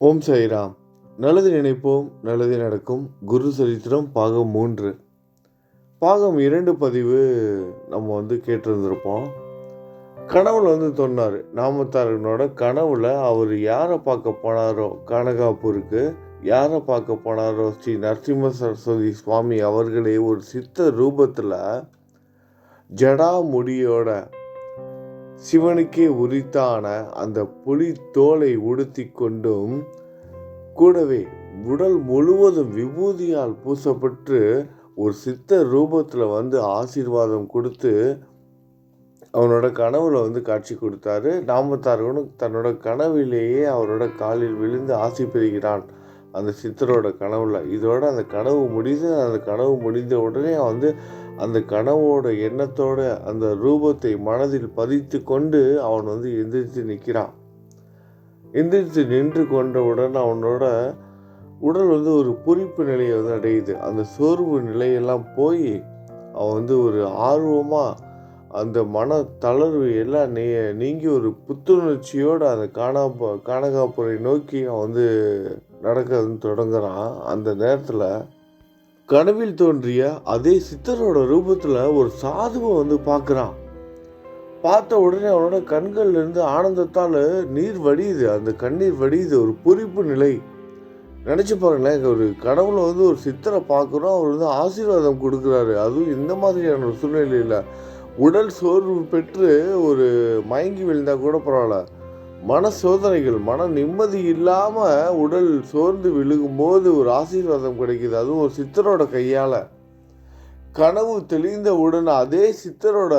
ஓம் சாய்ராம். நல்லது நினைப்போம் நல்லது நடக்கும். குரு சரித்திரம் பாகம் மூன்று. பாகம் இரண்டு பதிவு நம்ம வந்து கேட்டிருந்திருப்போம். கனவுல வந்து சொன்னார் நாமத்தாரனோட கனவுல அவர் யாரை பார்க்க போனாரோ கனகாப்பூருக்கு யாரை பார்க்க போனாரோ ஸ்ரீ நரசிம்ம சரஸ்வதி சுவாமி அவர்களே ஒரு சித்த ரூபத்தில் ஜடா முடியோட சிவனுக்கே உரித்தான அந்த புலி தோலை உடுத்தி கொண்டும் கூடவே உடல் முழுவதும் விபூதியால் பூசப்பட்டு ஒரு சித்த ரூபத்தில் வந்து ஆசீர்வாதம் கொடுத்து அவனோட கனவுல வந்து காட்சி கொடுத்தாரு. நாமத்தாரகனும் தன்னோட கனவிலேயே அவரோட காலில் விழுந்து ஆசி பெறுகிறான். அந்த சித்தரோட கனவுல. இதோட அந்த கனவு முடிந்து அந்த கனவு முடிந்த உடனே அவன் வந்து அந்த கனவோட எண்ணத்தோட அந்த ரூபத்தை மனதில் பதித்து கொண்டு அவன் வந்து எந்திரிச்சு நிற்கிறான். எந்திரிச்சு நின்று கொண்டவுடன் அவனோட உடல் வந்து ஒரு புரிப்பு நிலையை வந்து அடையுது. அந்த சோர்வு நிலையெல்லாம் போய் அவன் வந்து ஒரு ஆர்வமாக அந்த மன தளர்வு எல்லாம் நீ நீங்கி ஒரு புத்துணர்ச்சியோடு அந்த காணாப்ப காணகாப்புரை நோக்கி அவன் வந்து நடக்க தொடங்குறான். அந்த நேரத்தில் கனவில் தோன்றிய அதே சித்தரோட ரூபத்தில் ஒரு சாதுவை வந்து பார்க்குறான் பார்த்த உடனே அவனோட கண்கள்லேருந்து ஆனந்தத்தால் நீர் வடியுது. அந்த கண்ணீர் வடியுது. ஒரு பொறிப்பு நிலை. நினச்சி பாருங்களேன் ஒரு கனவுல வந்து ஒரு சித்தரை பார்க்குறோம் அவர் வந்து ஆசீர்வாதம் கொடுக்குறாரு. அதுவும் இந்த மாதிரியான ஒரு சூழ்நிலையில். உடல் சோர்வு பெற்று ஒரு மயங்கி விழுந்தால் கூட பரவாயில்ல. மன சோதனைகள் மன நிம்மதி இல்லாமல் உடல் சோர்ந்து விழுகும்போது ஒரு ஆசீர்வாதம் கிடைக்கிது. அதுவும் ஒரு சித்தரோட கையால். கனவு தெளிந்த உடனே அதே சித்தரோட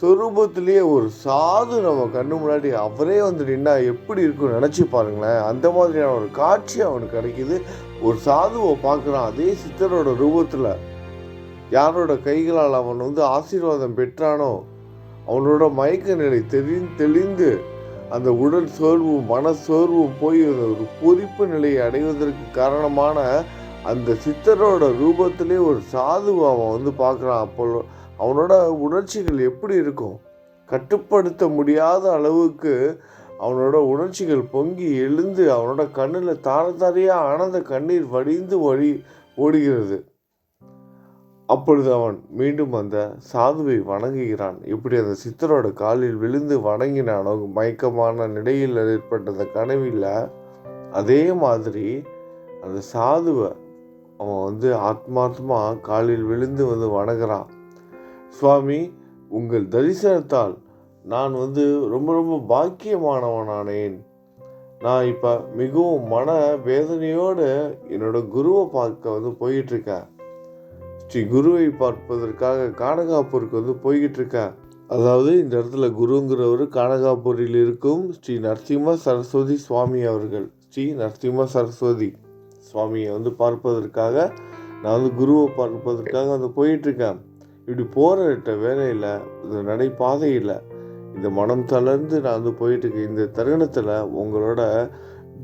சொரூபத்திலேயே ஒரு சாது நம்ம கண்ணு முன்னாடி அவரே வந்து நின்னா எப்படி இருக்கும் நினச்சி பாருங்களேன். அந்த மாதிரியான ஒரு காட்சி அவனுக்கு கிடைக்கிது. ஒரு சாதுவை பார்க்குறான் அதே சித்தரோட ரூபத்தில். யாரோட கைகளால் அவன் வந்து ஆசீர்வாதம் பெற்றானோ அவனோட மயக்க நிலை தெளி தெளிந்து அந்த உடல் சோர்வும் மன சோர்வும் போய் ஒரு பொறிப்பு நிலையை அடைவதற்கு காரணமான அந்த சித்தரோட ரூபத்திலே ஒரு சாதுவை அவன் வந்து பார்க்குறான். அப்போ அவனோட உணர்ச்சிகள் எப்படி இருக்கும்? கட்டுப்படுத்த முடியாத அளவுக்கு அவனோட உணர்ச்சிகள் பொங்கி எழுந்து அவனோட கண்ணில் தார தாரையாக ஆனந்த கண்ணீர் வடிந்து வழி ஓடுகிறது. அப்பொழுது அவன் மீண்டும் அந்த சாதுவை வணங்குகிறான். இப்படி அந்த சித்தரோட காலில் விழுந்து வணங்கினானோ மயக்கமான நிலையில் ஏற்பட்ட அந்த கனவில் அதே மாதிரி அந்த சாதுவை அவன் வந்து ஆத்மார்த்தமாக காலில் விழுந்து வந்து வணங்குறான். சுவாமி உங்கள் தரிசனத்தால் நான் வந்து ரொம்ப ரொம்ப பாக்கியமானவனானேன். நான் இப்போ மிகவும் மன வேதனையோடு என்னோட குருவை பார்க்க வந்து போயிட்டுருக்கேன் ஸ்ரீ குருவை பார்ப்பதற்காக கானகாப்பூருக்கு வந்து போய்கிட்டு இருக்கேன் அதாவது இந்த இடத்துல குருங்கிறவர் கானகாப்பூரில் இருக்கும் ஸ்ரீ நரசிம்ம சரஸ்வதி சுவாமி அவர்கள். ஸ்ரீ நரசிம்ம சரஸ்வதி சுவாமியை வந்து பார்ப்பதற்காக நான் வந்து குருவை பார்ப்பதற்காக வந்து போயிட்டுருக்கேன் இப்படி போகிற வேலையில் இந்த நடைபாதையில் இந்த மனம் தளர்ந்து நான் வந்து போயிட்டுருக்கேன். இந்த தருணத்தில் உங்களோட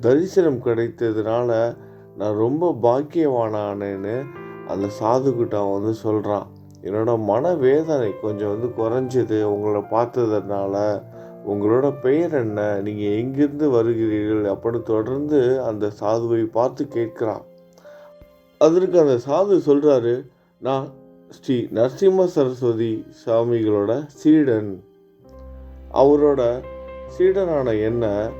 தரிசனம் கிடைத்ததுனால நான் ரொம்ப பாக்கியவானானேன்னு அந்த சாதுக்கிட்ட அவன் வந்து சொல்கிறான் என்னோடய மன வேதனை கொஞ்சம் வந்து குறைஞ்சது. உங்களை பார்த்ததுனால உங்களோட பெயர் என்ன? நீங்கள் எங்கிருந்து வருகிறீர்கள்? அப்படின்னு தொடர்ந்து அந்த சாதுவை பார்த்து கேட்குறான். அதற்கு அந்த சாது சொல்கிறாரு நான் ஸ்ரீ நரசிம்ம சரஸ்வதி சுவாமிகளோட சீடன். அவரோட சீடனான என்ன?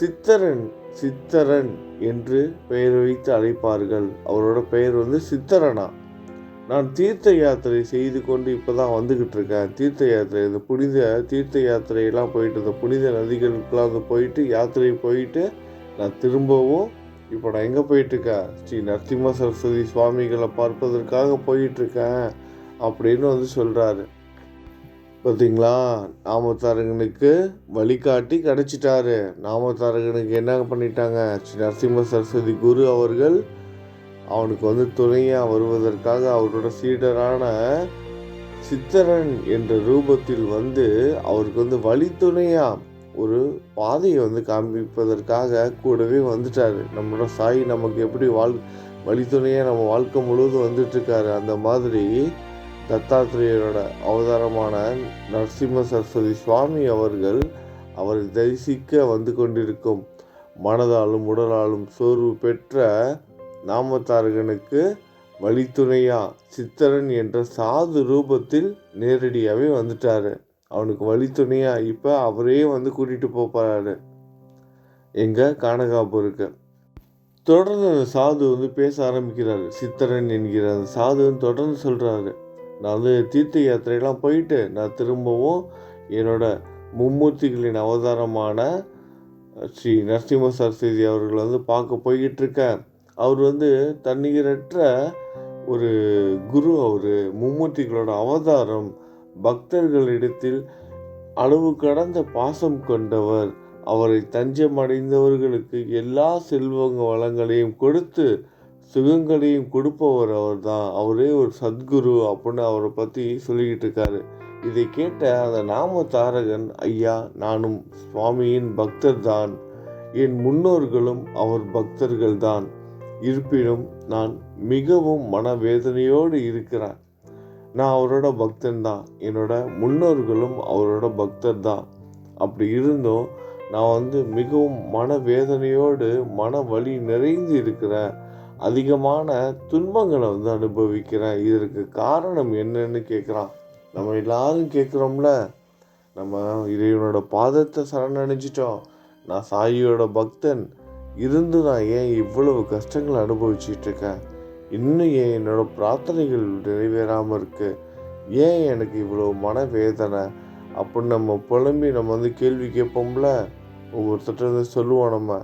சித்தரன் சித்தரன் என்று பெயர் வைத்து அழைப்பார்கள். அவரோட பெயர் வந்து சித்தரனா? நான் தீர்த்த யாத்திரை செய்து கொண்டு இப்போ தான் வந்துக்கிட்டு இருக்கேன். தீர்த்த யாத்திரை இந்த புனித தீர்த்த யாத்திரையெல்லாம் போயிட்டு இந்த புனித நதிகளுக்கெல்லாம் வந்து போயிட்டு யாத்திரை போயிட்டு நான் திரும்பவும் இப்போ நான் எங்கே போயிட்டுருக்கேன் ஸ்ரீ நரசிம்ம சரஸ்வதி சுவாமிகளை பார்ப்பதற்காக போயிட்டுருக்கேன் அப்படின்னு வந்து சொல்கிறாரு பார்த்தீங்களா நாமத்தாரகனுக்கு வழிகாட்டி கிடச்சிட்டாரு. நாமத்தாரகனுக்கு என்ன பண்ணிட்டாங்க? ஸ்ரீ நரசிம்ம சரஸ்வதி குரு அவர்கள் அவனுக்கு வந்து துணையாக வருவதற்காக அவரோட சீடரான சித்தரன் என்ற ரூபத்தில் வந்து அவருக்கு வந்து வழித்துணையாக ஒரு பாதையை வந்து காண்பிப்பதற்காக கூடவே வந்துட்டாரு. நம்மளோட சாய் நமக்கு எப்படி வாழ் வழித்துணையாக நம்ம வாழ்க்கை முழுவதும் வந்துட்டுருக்காரு அந்த மாதிரி தத்தாத்திரேயரோட அவதாரமான நரசிம்ம சரஸ்வதி சுவாமி அவர்கள் அவரை தரிசிக்க வந்து கொண்டிருக்கும் மனதாலும் உடலாலும் சோர்வு பெற்ற நாமத்தாரகனுக்கு வழித்துணையா சித்தரன் என்ற சாது ரூபத்தில் நேரடியாகவே வந்துட்டாரு. அவனுக்கு வழித்துணையா இப்போ அவரே வந்து கூட்டிகிட்டு போகிறாரு எங்கள் கானகாபுருக்கு. தொடர்ந்து அந்த சாது வந்து பேச ஆரம்பிக்கிறாரு. சித்தரன் என்கிற அந்த சாது தொடர்ந்து சொல்கிறாரு நான் வந்து தீர்த்த யாத்திரையெல்லாம் போயிட்டு நான் திரும்பவும் என்னோட மும்மூர்த்திகளின் அவதாரமான ஸ்ரீ நரசிம்ம சரஸ்வதி அவர்களை வந்து பார்க்க போய்கிட்டு இருக்கேன் அவர் வந்து தண்ணீரற்ற ஒரு குரு அவர் மும்மூர்த்திகளோட அவதாரம் பக்தர்களிடத்தில் அளவு கடந்த பாசம் கொண்டவர். அவரை தஞ்சம் அடைந்தவர்களுக்கு எல்லா செல்வங்க வளங்களையும் கொடுத்து சுகங்களையும் கொடுப்பவர் அவர் தான் அவரே ஒரு சத்குரு அப்படின்னு அவரை பற்றி சொல்லிக்கிட்டு இருக்காரு. இதை கேட்ட அந்த நாம தாரகன் ஐயா நானும் சுவாமியின் பக்தர் தான். என் முன்னோர்களும் அவர் பக்தர்கள் தான். இருப்பினும் நான் மிகவும் மனவேதனையோடு இருக்கிறேன் நான் அவரோட பக்தன் தான். என்னோட முன்னோர்களும் அவரோட பக்தர் தான். அப்படி இருந்தும் நான் வந்து மிகவும் மனவேதனையோடு மன வலி நிறைந்து இருக்கிறேன். அதிகமான துன்பங்களை வந்து அனுபவிக்கிறேன். இதற்கு காரணம் என்னன்னு கேட்குறான். நம்ம எல்லாரும் கேட்குறோம்ல. நம்ம இறைவனோட பாதத்தை சரணடைஞ்சிட்டோம். நான் சாயியோட பக்தன். இருந்து நான் ஏன் இவ்வளவு கஷ்டங்களை அனுபவிச்சிட்டு இருக்கேன் இன்னும் ஏன் என்னோட பிரார்த்தனைகள் நிறைவேறாமல் இருக்குது ஏன் எனக்கு இவ்வளோ மனவேதனை? அப்படின்னு நம்ம புலம்பி நம்ம வந்து கேள்வி கேட்போம்ல. ஒவ்வொருத்தட்ட வந்து சொல்லுவோம் நம்ம.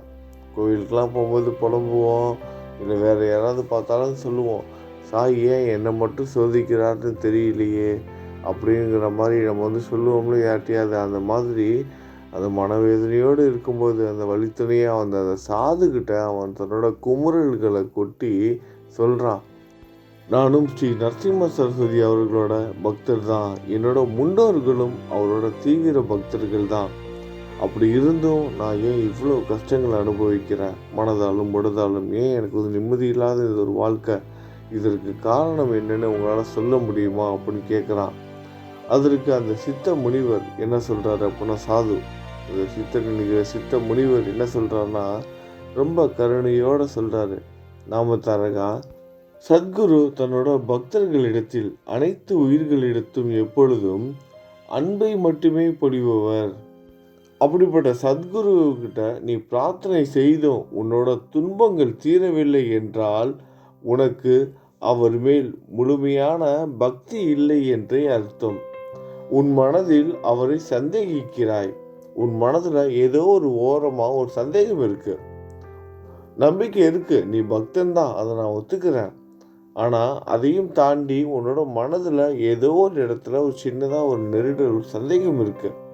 கோயிலுக்கெலாம் போகும்போது புலம்புவோம். இல்லை வேறு யாராவது பார்த்தாலும் சொல்லுவோம். சாய் ஏன் என்னை மட்டும் சோதிக்கிறாருன்னு தெரியலையே அப்படிங்கிற மாதிரி நம்ம வந்து சொல்லுவோம்ல யார்ட்டையாவது அந்த மாதிரி அந்த மனவேதனையோடு இருக்கும்போது அந்த வழித்துணையை அவன் அந்த சாதுக்கிட்ட அவன் தன்னோட குமுறல்களை கொட்டி சொல்கிறான் நானும் ஸ்ரீ நரசிம்ம சரஸ்வதி அவர்களோட பக்தர் தான். என்னோட முன்னோர்களும் அவரோட தீவிர பக்தர்கள் தான். அப்படி இருந்தும் நான் ஏன் இவ்வளோ கஷ்டங்களை அனுபவிக்கிறேன்? மனதாலும் உடதாலும் ஏன் எனக்கு வந்து நிம்மதி இல்லாத இது ஒரு வாழ்க்கை? இதற்கு காரணம் என்னன்னு உங்களால் சொல்ல முடியுமா அப்படின்னு கேட்குறான் அதற்கு அந்த சித்த முனிவர் என்ன சொல்கிறாரு அப்படின்னா சாது. இந்த சித்த சித்த முனிவர் என்ன சொல்கிறாருன்னா ரொம்ப கருணையோடு சொல்கிறாரு நாம தரகா சத்குரு தன்னோட பக்தர்களிடத்தில் அனைத்து உயிர்களிடத்தும் எப்பொழுதும் அன்பை மட்டுமே பொழிபவர். அப்படிப்பட்ட சத்குருக்கிட்ட நீ பிரார்த்தனை செய்தும் உன்னோட துன்பங்கள் தீரவில்லை என்றால் உனக்கு அவர் மேல் முழுமையான பக்தி இல்லை என்றே அர்த்தம். உன் மனதில் அவரை சந்தேகிக்கிறாய். உன் மனதில் ஏதோ ஒரு ஓரமாக ஒரு சந்தேகம் இருக்கு. நம்பிக்கை இருக்கு. நீ பக்தன் தான். அதை நான் ஒத்துக்கிறேன். ஆனால் அதையும் தாண்டி உன்னோட மனதில் ஏதோ ஒரு இடத்துல ஒரு சின்னதாக ஒரு நெருடல் ஒரு சந்தேகம் இருக்குது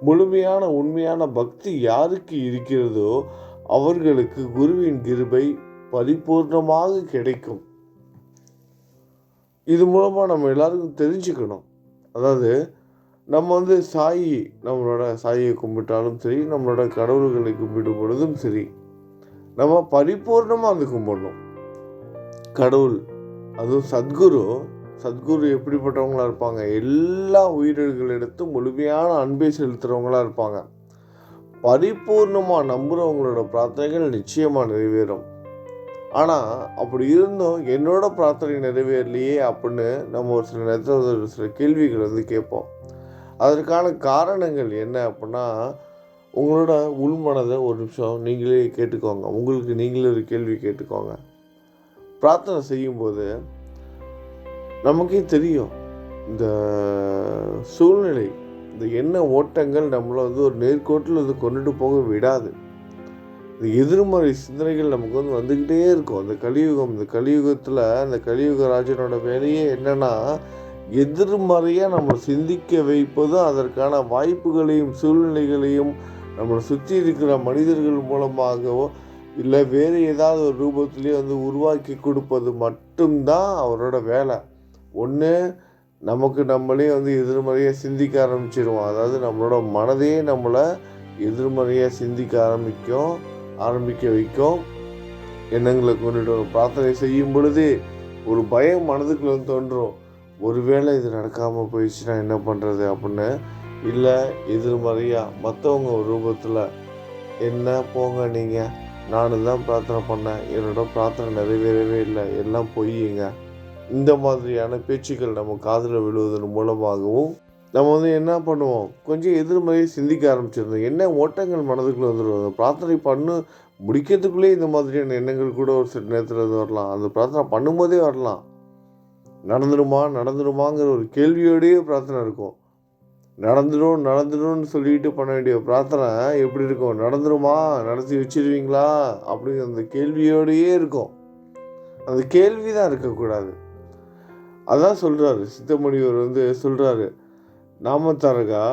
முழுமையான உண்மையான பக்தி யாருக்கு இருக்கிறதோ அவர்களுக்கு குருவின் கிருபை பரிபூர்ணமாக கிடைக்கும். இது மூலமாக நம்ம எல்லாருக்கும் தெரிஞ்சுக்கணும். அதாவது நம்ம வந்து சாயி நம்மளோட சாயை கும்பிட்டாலும் சரி நம்மளோட கடவுள்களை கும்பிடும் பொழுதும் சரி நம்ம பரிபூர்ணமாக அது கும்பிடணும். கடவுள் அதுவும் சத்குரு சத்குரு எப்படிப்பட்டவங்களாக இருப்பாங்க? எல்லா உயிரிழங்களிடத்தும் முழுமையான அன்பை செலுத்துகிறவங்களாக இருப்பாங்க. பரிபூர்ணமாக நம்புகிறவங்களோட பிரார்த்தனைகள் நிச்சயமாக நிறைவேறும். ஆனால் அப்படி இருந்தும் என்னோட பிரார்த்தனை நிறைவேறலையே அப்படின்னு நம்ம ஒரு சில நேரத்தில் ஒரு சில கேள்விகள் வந்து கேட்போம். அதற்கான காரணங்கள் என்ன அப்படின்னா உங்களோட உள்மனதை ஒரு நிமிஷம் நீங்களே கேட்டுக்கோங்க. உங்களுக்கு நீங்களே ஒரு கேள்வி கேட்டுக்கோங்க. பிரார்த்தனை செய்யும்போது நமக்கே தெரியும். இந்த சூழ்நிலை இந்த எண்ண ஓட்டங்கள் நம்மளை வந்து ஒரு நேர்கோட்டில் வந்து கொண்டுட்டு போக விடாது. இந்த எதிர்மறை சிந்தனைகள் நமக்கு வந்து வந்துக்கிட்டே இருக்கும். அந்த கலியுகம் இந்த கலியுகத்தில் அந்த கலியுக ராஜனோட வேலையே என்னன்னா எதிர்மறையாக நம்ம சிந்திக்க வைப்பதும் அதற்கான வாய்ப்புகளையும் சூழ்நிலைகளையும் நம்மளை சுற்றி இருக்கிற மனிதர்கள் மூலமாகவோ இல்லை வேறு ஏதாவது ஒரு ரூபத்திலேயே வந்து உருவாக்கி கொடுப்பது மட்டும்தான் அவரோட வேலை. ஒன்று நமக்கு நம்மளே வந்து எதிர்மறையாக சிந்திக்க ஆரம்பிச்சிடுவோம் அதாவது நம்மளோட மனதையே நம்மளை எதிர்மறையாக சிந்திக்க ஆரம்பிக்கும் ஆரம்பிக்க வைக்கும். எண்ணங்களை கொண்டுட்டு வரும். பிரார்த்தனை செய்யும் பொழுது ஒரு பயம் மனதுக்குள்ள தோன்றும். ஒருவேளை இது நடக்காமல் போயிடுச்சுன்னா என்ன பண்ணுறது அப்படின்னு. இல்லை எதிர்மறையாக மற்றவங்க ரூபத்தில் என்ன போங்க நீங்கள் நானும் தான் பிரார்த்தனை பண்ணேன். என்னோட பிரார்த்தனை நிறைவேறவே இல்லை. எல்லாம் பொய்யுங்க. இந்த மாதிரியான பேச்சுக்கள் நம்ம காதில் விழுவதன் மூலமாகவும் நம்ம வந்து என்ன பண்ணுவோம்? கொஞ்சம் எதிர்மறையை சிந்திக்க ஆரம்பிச்சிருந்தோம் என்ன ஓட்டங்கள் மனதுக்குள்ளே வந்துடும் பிரார்த்தனை பண்ணு முடிக்கிறதுக்குள்ளே இந்த மாதிரியான எண்ணங்கள் கூட ஒரு சில நேரத்தில் இருந்து வரலாம். அந்த பிரார்த்தனை பண்ணும்போதே வரலாம். நடந்துருமா? நடந்துருமாங்கிற ஒரு கேள்வியோடையே பிரார்த்தனை இருக்கும். நடந்துடும் நடந்துடும்னு சொல்லிட்டு பண்ண வேண்டிய பிரார்த்தனை எப்படி இருக்கும்? நடந்துருமா? நடத்தி வச்சிருவீங்களா? அப்படிங்கிற அந்த கேள்வியோடையே இருக்கும். அந்த கேள்வி தான் இருக்கக்கூடாது. அதான் சொல்கிறாரு சித்தமணிவர் வந்து சொல்கிறாரு நாமத்தாரகா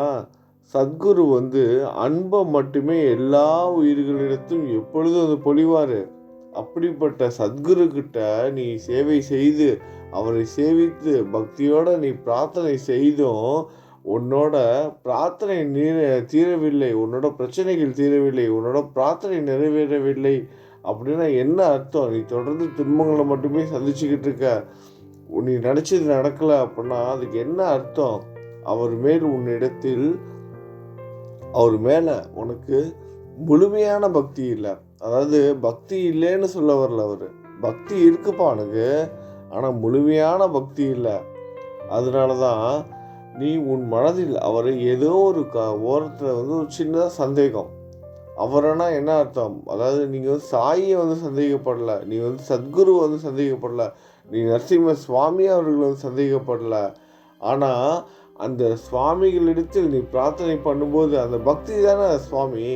சத்குரு வந்து அன்பை மட்டுமே எல்லா உயிர்களிடத்தும் எப்பொழுதும் அது பொழிவார். அப்படிப்பட்ட சத்குரு கிட்ட நீ சேவை செய்து அவரை சேவித்து பக்தியோட நீ பிரார்த்தனை செய்தும் உன்னோட பிரார்த்தனை நீர தீரவில்லை உன்னோட பிரச்சனைகள் தீரவில்லை உன்னோட பிரார்த்தனை நிறைவேறவில்லை. அப்படின்னா என்ன அர்த்தம்? நீ தொடர்ந்து துன்பங்களை மட்டுமே சந்திச்சுக்கிட்டு இருக்க. நீ நினச்சது நடக்கலை அப்படின்னா அதுக்கு என்ன அர்த்தம்? அவர் மேல் உன்னிடத்தில் அவர் மேலே உனக்கு முழுமையான பக்தி இல்லை. அதாவது பக்தி இல்லைன்னு சொல்ல வரல அவர். பக்தி இருக்குப்பா உனக்கு ஆனால் முழுமையான பக்தி இல்லை. அதனால தான் நீ உன் மனதில் அவர் ஏதோ ஒரு க ஓரத்தில் வந்து ஒரு சின்னதாக சந்தேகம். அவரைனா என்ன அர்த்தம்? அதாவது நீங்கள் வந்து சாயை வந்து சந்தேகப்படலை நீ வந்து சத்குரு வந்து சந்தேகப்படல நீ நரசிம்ம சுவாமி அவர்கள் வந்து சந்தேகப்படல. ஆனால் அந்த சுவாமிகளிடத்தில் நீ பிரார்த்தனை பண்ணும்போது அந்த பக்தி தானே சுவாமி?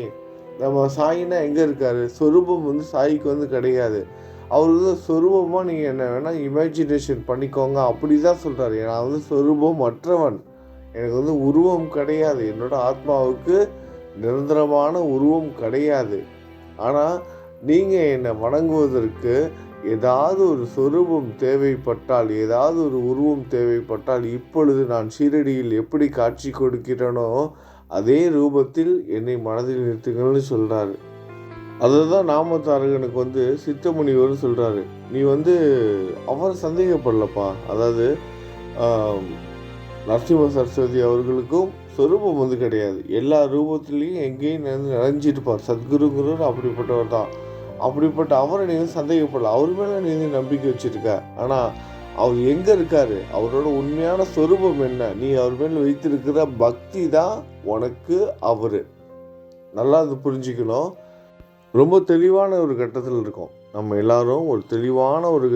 நம்ம சாயினா எங்கே இருக்காரு? சொரூபம் வந்து சாய்க்கு வந்து கிடையாது. அவர் வந்து சொரூபமாக நீங்கள் என்ன வேணால் இமேஜினேஷன் பண்ணிக்கோங்க. அப்படி தான் சொல்கிறாரு நான் வந்து சொரூபம் மற்றவன் எனக்கு வந்து உருவம் கிடையாது. என்னோட ஆத்மாவுக்கு நிரந்தரமான உருவம் கிடையாது. ஆனால் நீங்கள் என்னை வணங்குவதற்கு ஏதாவது ஒரு சொரூபம் தேவைப்பட்டால் ஏதாவது ஒரு உருவம் தேவைப்பட்டால் இப்பொழுது நான் சீரடியில் எப்படி காட்சி கொடுக்கிறேனோ அதே ரூபத்தில் என்னை மனதில் நிறுத்துங்கள்னு சொல்கிறாரு அதுதான் நாமத்தாரகனுக்கு வந்து சித்தமுனிவர் சொல்கிறாரு நீ வந்து அவர் சந்தேகப்படலப்பா. அதாவது நரசிம்ம சரஸ்வதி அவர்களுக்கும் சொரூபம் வந்து கிடையாது. எல்லா ரூபத்துலேயும் எங்கேயும் நிறைஞ்சு நிறைஞ்சிருப்பார் சத்குருங்கிறவர் அப்படிப்பட்டவர் தான். அப்படிப்பட்ட அவரை நீ சந்தேகப்படல. அவர் மேலே நீ நம்பிக்கை வச்சிருக்க. ஆனால் அவர் எங்கே இருக்காரு? அவரோட உண்மையான சொரூபம் என்ன? நீ அவர் மேல் வைத்திருக்கிற பக்தி தான் உனக்கு அவர். நல்லா அது புரிஞ்சுக்கணும். ரொம்ப தெளிவான ஒரு கட்டத்தில் இருக்கோம். நம்ம எல்லாரும் ஒரு தெளிவான ஒரு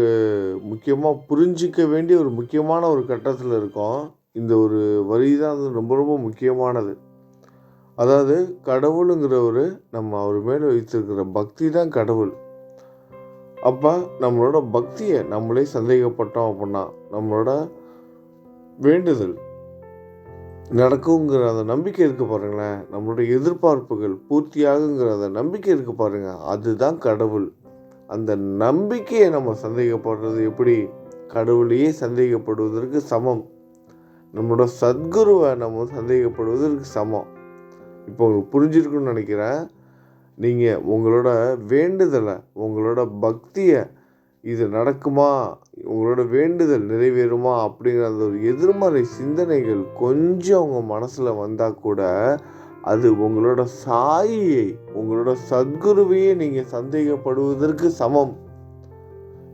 முக்கியமாக புரிஞ்சிக்க வேண்டிய ஒரு முக்கியமான ஒரு கட்டத்தில் இருக்கோம். இந்த ஒரு வரி தான் ரொம்ப ரொம்ப முக்கியமானது. அதாவது கடவுளுங்கிறவர் நம்ம அவர் மேலே வைத்திருக்கிற பக்தி தான் கடவுள். அப்போ நம்மளோட பக்தியை நம்மளே சந்தேகப்பட்டோம் அப்படின்னா நம்மளோட வேண்டுதல் நடக்குங்கிற அந்த நம்பிக்கை இருக்கு பாருங்களேன். நம்மளோட எதிர்பார்ப்புகள் பூர்த்தியாகுங்கிற அந்த நம்பிக்கை இருக்கு பாருங்க. அதுதான் கடவுள். அந்த நம்பிக்கையை நம்ம சந்தேகப்படுறது எப்படி? கடவுளையே சந்தேகப்படுவதற்கு சமம். நம்மளோட சத்குருவை நம்ம சந்தேகப்படுவதற்கு சமம். இப்போ உங்களுக்கு புரிஞ்சிருக்குன்னு நினைக்கிறேன். நீங்கள் உங்களோட வேண்டுதலை உங்களோட பக்தியை இது நடக்குமா உங்களோட வேண்டுதல் நிறைவேறுமா அப்படிங்கிற அந்த ஒரு எதிர்மறை சிந்தனைகள் கொஞ்சம் உங்கள் மனசில் வந்தால் கூட அது உங்களோட சாயியை உங்களோட சத்குருவையே நீங்கள் சந்தேகப்படுவதற்கு சமம்.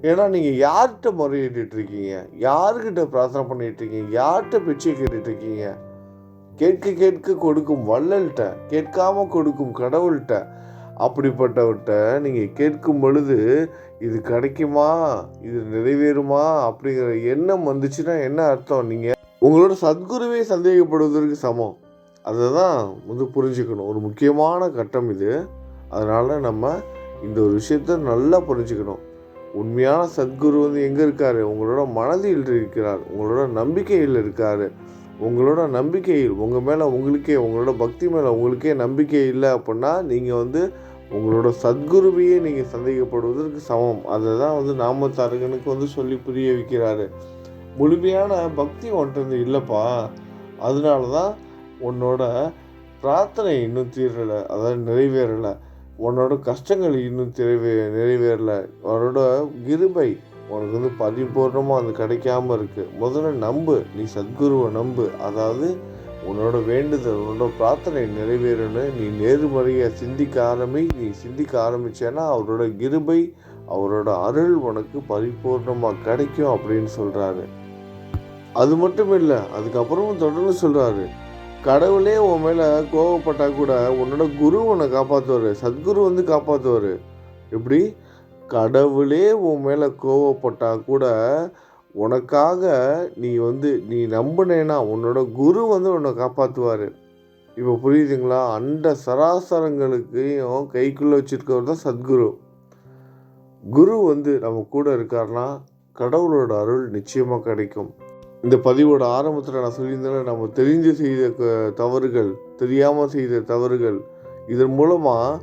ஏன்னா நீங்கள் யார்கிட்ட முறையிட்டு இருக்கீங்க? யாருக்கிட்ட பிரார்த்தனை பண்ணிட்டு இருக்கீங்க? யார்கிட்ட பிச்சை கேட்டுட்டு இருக்கீங்க? கேட்க கேட்க கொடுக்கும் வள்ளல்கிட்ட கேட்காம கொடுக்கும் கடவுள்கிட்ட அப்படிப்பட்டவர்கிட்ட நீங்கள் கேட்கும் பொழுது இது கிடைக்குமா? இது நிறைவேறுமா? அப்படிங்கிற எண்ணம் வந்துச்சுன்னா என்ன அர்த்தம்? நீங்கள் உங்களோட சத்குருவே சந்தேகப்படுவதற்கு சமம். அதை தான் வந்து புரிஞ்சுக்கணும். ஒரு முக்கியமான கட்டம் இது. அதனால் நம்ம இந்த ஒரு விஷயத்த நல்லா புரிஞ்சுக்கணும். உண்மையான சத்குரு வந்து எங்கே இருக்கார்? உங்களோட மனதில் இருக்கிறார். உங்களோட நம்பிக்கையில் இருக்கார். உங்களோட நம்பிக்கை உங்கள் மேலே உங்களுக்கே உங்களோட பக்தி மேலே உங்களுக்கே நம்பிக்கை இல்லை அப்படின்னா நீங்கள் வந்து உங்களோட சத்குருவையே நீங்கள் சந்தேகப்படுவதற்கு சமம். அதை தான் வந்து நாமத்தாரகனுக்கு வந்து சொல்லி புரிய வைக்கிறாரு. முழுமையான பக்தி உன்கிட்ட வந்து இல்லைப்பா. அதனால தான் உன்னோட பிரார்த்தனை இன்னும் தீரலை அதாவது நிறைவேறலை. உன்னோட கஷ்டங்கள் இன்னும் நிறைவே நிறைவேறலை. உன்னோட கிருபை உனக்கு வந்து பரிபூர்ணமாக அது கிடைக்காம இருக்குது முதல்ல நம்பு நீ சத்குருவை நம்பு. அதாவது உன்னோட வேண்டுதல் உன்னோட பிரார்த்தனை நிறைவேறணும் நீ நேர்மறையாக சிந்திக்க ஆரம்பி நீ சிந்திக்க ஆரம்பிச்சேன்னா அவரோட கிருபை அவரோட அருள் உனக்கு பரிபூர்ணமாக கிடைக்கும் அப்படின்னு சொல்கிறாரு அது மட்டும் இல்லை அதுக்கப்புறமும் தொடர்ந்து சொல்கிறாரு கடவுளே உன் மேலே கோவப்பட்டால் கூட உன்னோட குரு உன்னை காப்பாற்றுவார் சத்குரு வந்து காப்பாற்றுவார் எப்படி? கடவுளே உன் மேலே கோவப்பட்டால் கூட உனக்காக நீ வந்து நீ நம்பினேன்னா உன்னோட குரு வந்து உன்னை காப்பாற்றுவார் இப்போ புரியுதுங்களா? அண்ட சராசரங்களுக்கையும் கைக்குள்ளே வச்சுருக்கவர் தான் சத்குரு. குரு வந்து நம்ம கூட இருக்காருன்னா கடவுளோட அருள் நிச்சயமாக கிடைக்கும். இந்த பதிவோட ஆரம்பத்தில் நான் சொல்லியிருந்தேன் நம்ம தெரிஞ்சு செய்த க- தவறுகள் தெரியாமல் செய்த தவறுகள் இதன் மூலமாக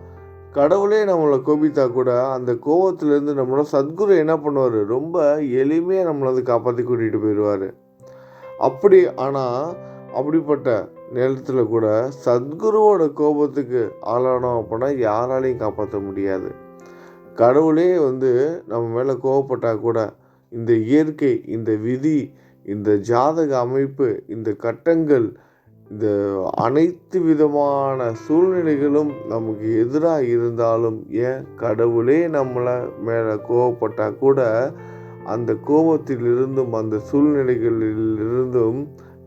கடவுளே நம்மளை கோபித்தா கூட அந்த கோபத்துலேருந்து நம்மளோட சத்குரு என்ன பண்ணுவார்? ரொம்ப எளிமையாக நம்மளை வந்து காப்பாற்றி கூட்டிகிட்டு போயிடுவார் அப்படி ஆனால் அப்படிப்பட்ட நேரத்தில் கூட சத்குருவோட கோபத்துக்கு ஆளானோம் அப்படின்னா யாராலையும் காப்பாற்ற முடியாது. கடவுளே வந்து நம்ம மேலே கோபப்பட்டால் கூட இந்த இயற்கை இந்த விதி இந்த ஜாதக அமைப்பு இந்த கட்டங்கள் இந்த அனைத்து விதமான சூழ்நிலைகளும் நமக்கு எதிராக இருந்தாலும் ஏன் கடவுளே நம்மளை மேலே கோவப்பட்டால் கூட அந்த கோபத்திலிருந்தும் அந்த சூழ்நிலைகளிலிருந்தும்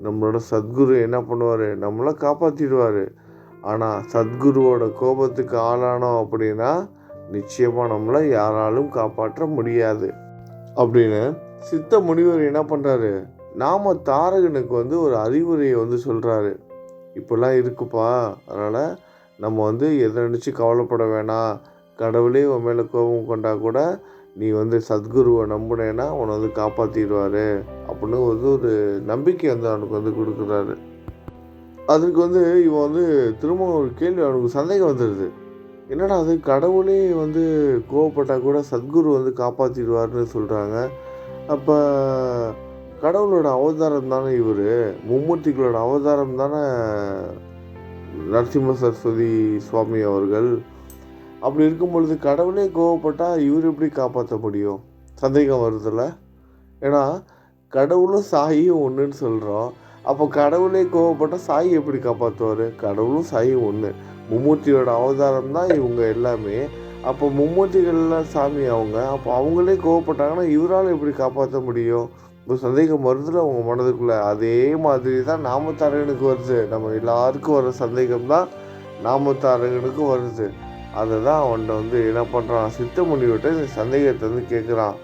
நம்மளோட சத்குரு என்ன பண்ணுவார்? நம்மளை காப்பாற்றிடுவார் ஆனால் சத்குருவோட கோபத்துக்கு ஆளானோம் அப்படின்னா நிச்சயமாக நம்மளை யாராலும் காப்பாற்ற முடியாது. அப்படின்னு சித்த முனிவர் என்ன பண்ணுறாரு நாம தாரகனுக்கு வந்து ஒரு அறிவுரையை வந்து சொல்கிறாரு இப்படிலாம் இருக்குப்பா. அதனால் நம்ம வந்து எதை நினச்சி கவலைப்பட வேணாம். கடவுளே உன் மேலே கோபம் கொண்டா கூட நீ வந்து சத்குருவை நம்புனேன்னா உன்னை வந்து காப்பாற்றிடுவார் அப்படின்னு வந்து ஒரு நம்பிக்கை வந்து அவனுக்கு வந்து கொடுக்குறாரு. அதுக்கு வந்து இவன் வந்து திரும்ப ஒரு கேள்வி அவனுக்கு சந்தேகம் வந்துடுது. என்னடா அது? கடவுளே வந்து கோவப்பட்டால் கூட சத்குரு வந்து காப்பாற்றிடுவார்னு சொல்கிறாங்க அப்போ கடவுளோட அவதாரம் தானே இவர்? மும்மூர்த்திகளோட அவதாரம் தானே நரசிம்ம சரஸ்வதி சுவாமி அவர்கள்? அப்படி இருக்கும் பொழுது கடவுளே கோவப்பட்டால் இவர் எப்படி காப்பாற்ற முடியும்? சந்தேகம் வருதுல்ல? ஏன்னா கடவுளும் சாயும் ஒன்றுன்னு சொல்கிறோம் அப்போ கடவுளே கோவப்பட்டால் சாயி எப்படி காப்பாற்றுவார் கடவுளும் சாயும் ஒன்று மும்மூர்த்தியோட அவதாரம் தான் இவங்க எல்லாமே. அப்போ மும்மூர்த்திகள்லாம் சாமி அவங்க. அப்போ அவங்களே கோவப்பட்டாங்கன்னா இவரால் எப்படி காப்பாற்ற முடியும்? இப்போ சந்தேகம் வருதுல அவங்க மனதுக்குள்ளே அதே மாதிரி தான் நாமத்தாரகனுக்கு வருது. நம்ம எல்லாருக்கும் வர சந்தேகம் தான் நாமத்தாரகனுக்கு வருது. அதை தான் அவன்கிட்ட வந்து என்ன பண்ணுறான் சித்த முனிவிட்ட இந்த சந்தேகத்தை வந்து கேட்குறான்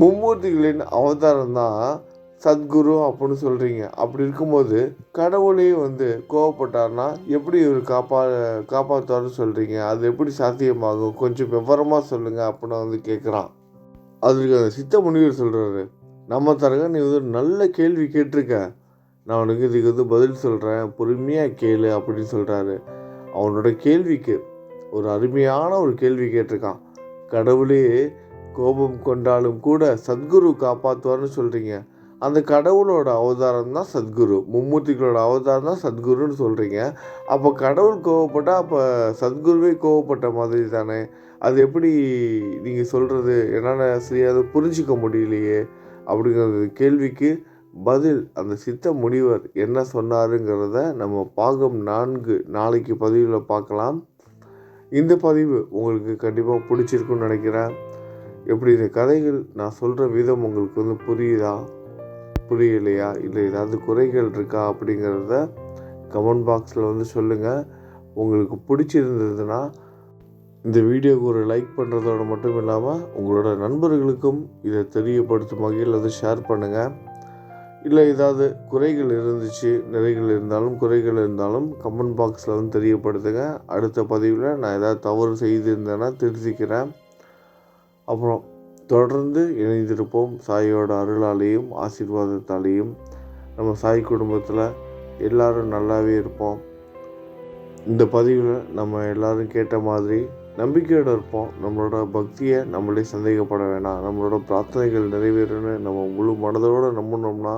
மும்மூர்த்திகளின் அவதாரம் தான் சத்குரு அப்படின்னு சொல்கிறீங்க அப்படி இருக்கும்போது கடவுளே வந்து கோவப்பட்டார்னா எப்படி இவர் காப்பா காப்பாற்றுவார்னு சொல்கிறீங்க அது எப்படி சாத்தியமாகும்? கொஞ்சம் விவரமாக சொல்லுங்கள் அப்படின்னு வந்து கேட்குறான் அதுக்கு அந்த சித்த முனிவர் சொல்கிறாரு நம்ம தரக நீ வந்து நல்ல கேள்வி கேட்டிருக்க நான் உனக்கு இதுக்கு வந்து பதில் சொல்கிறேன் பொறுமையாக கேளு அப்படின்னு சொல்கிறாரு அவனோட கேள்விக்கு ஒரு அருமையான ஒரு கேள்வி கேட்டிருக்கான். கடவுளே கோபம் கொண்டாலும் கூட சத்குரு காப்பாற்றுவார்னு சொல்கிறீங்க அந்த கடவுளோட அவதாரம் தான் சத்குரு. மும்மூர்த்திகளோட அவதாரம் தான் சத்குருன்னு சொல்கிறீங்க அப்போ கடவுள் கோவப்பட்டால் அப்போ சத்குருவே கோவப்பட்ட மாதிரி தானே? அது எப்படி நீங்கள் சொல்கிறது என்னால் சரியாக புரிஞ்சிக்க முடியலையே அப்படிங்கிற கேள்விக்கு பதில் அந்த சித்த முனிவர் என்ன சொன்னாருங்கிறத நம்ம பாகம் நான்கு நாளைக்கு பதிவில் பார்க்கலாம். இந்த பதிவு உங்களுக்கு கண்டிப்பாக பிடிச்சிருக்குன்னு நினைக்கிறேன். எப்படி இந்த கதைகள் நான் சொல்கிற விதம் உங்களுக்கு வந்து புரியுதா? புரியலையா? இல்லை ஏதாவது குறைகள் இருக்கா அப்படிங்கிறத கமெண்ட் பாக்ஸில் வந்து சொல்லுங்கள் உங்களுக்கு பிடிச்சிருந்ததுன்னா இந்த வீடியோவுக்கு ஒரு லைக் பண்ணுறதோட மட்டும் இல்லாமல் உங்களோட நண்பர்களுக்கும் இதை தெரியப்படுத்தும் வகையில் அதை ஷேர் பண்ணுங்கள் இல்லை ஏதாவது குறைகள் இருந்துச்சு நிறைகள் இருந்தாலும் குறைகள் இருந்தாலும் கமெண்ட் பாக்ஸில் வந்து தெரியப்படுத்துங்க. அடுத்த பதிவில் நான் ஏதாவது தவறு செய்திருந்தேன்னா திருத்திக்கிறேன் அப்புறம் தொடர்ந்து இணைந்திருப்போம். சாயோட அருளாலேயும் ஆசீர்வாதத்தாலேயும். நம்ம சாய் குடும்பத்தில் எல்லோரும் நல்லாவே இருப்போம். இந்த பதிவில் நம்ம எல்லாரும் கேட்ட மாதிரி நம்பிக்கையோடு இருப்போம். நம்மளோட பக்தியை நம்மளே சந்தேகப்பட வேணாம். நம்மளோட பிரார்த்தனைகள் நிறைவேறணும்னு நம்ம முழு மனதோடு நம்பினோம்னா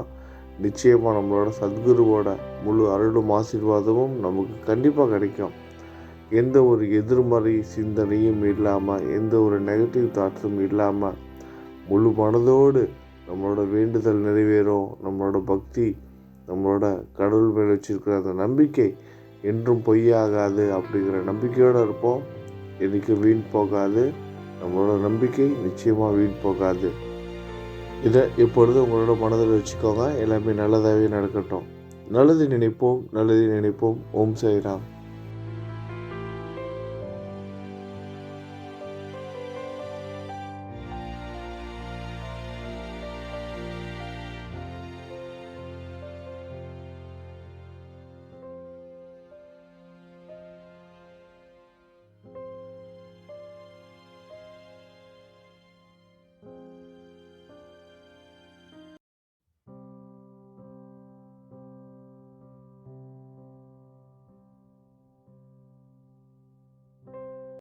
நிச்சயமாக நம்மளோட சத்குருவோட முழு அருளும் ஆசீர்வாதமும் நமக்கு கண்டிப்பாக கிடைக்கும். எந்த ஒரு எதிர்மறை சிந்தனையும் இல்லாமல் எந்த ஒரு நெகட்டிவ் தாட்ஸும் இல்லாமல் முழு மனதோடு நம்மளோட வேண்டுதல் நிறைவேறும். நம்மளோட பக்தி நம்மளோட கடவுள் மேல் வச்சுருக்கிற அந்த நம்பிக்கை என்றும் பொய்யாகாது அப்படிங்கிற நம்பிக்கையோடு இருப்போம். என்றைக்கு வீண் போகாது? நம்மளோட நம்பிக்கை நிச்சயமாக வீண் போகாது. இதை இப்பொழுது உங்களோட மனதில் வச்சுக்கோங்க. எல்லாமே நல்லதாகவே நடக்கட்டும். நல்லது நினைப்போம் நல்லது நினைப்போம். ஓம் சாய்ராம்.